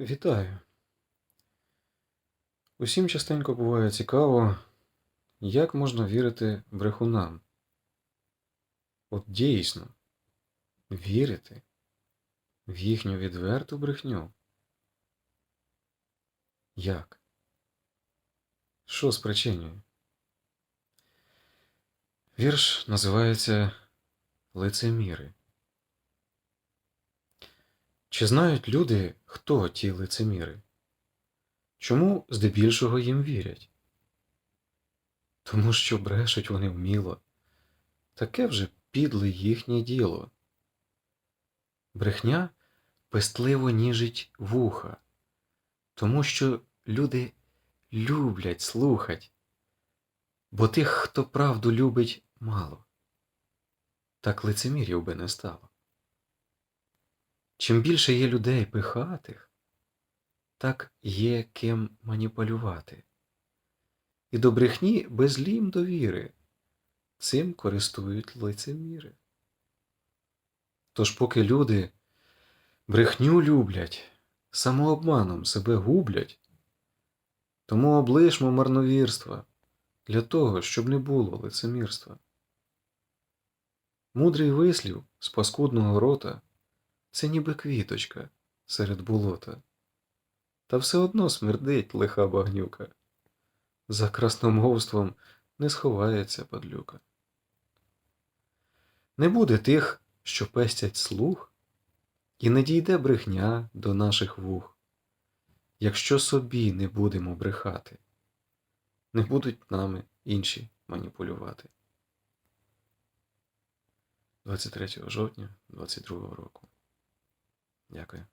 Вітаю. Усім частенько буває цікаво, як можна вірити брехунам. От дійсно, вірити в їхню відверту брехню. Як? Що спричинює? Вірш називається Лицеміри. Чи знають люди, хто ті лицеміри? Чому здебільшого їм вірять? Тому що брешуть вони вміло. Таке вже підле їхнє діло. Брехня пестливо ніжить вуха, тому що люди люблять слухать, бо тих, хто правду любить, мало. Так лицемірів би не стало. Чим більше є людей пихатих, так є ким маніпулювати. І до брехні безлім довіри. Цим користують лицеміри. Тож поки люди брехню люблять, самообманом себе гублять, тому облишмо марновірства для того, щоб не було лицемірства. Мудрий вислів з паскудного рота це ніби квіточка серед болота. Та все одно смердить лиха багнюка. За красномовством не сховається падлюка. Не буде тих, що пестять слух, і не дійде брехня до наших вух, якщо собі не будемо брехати, не будуть нами інші маніпулювати. 23 жовтня 22 року. Дякую.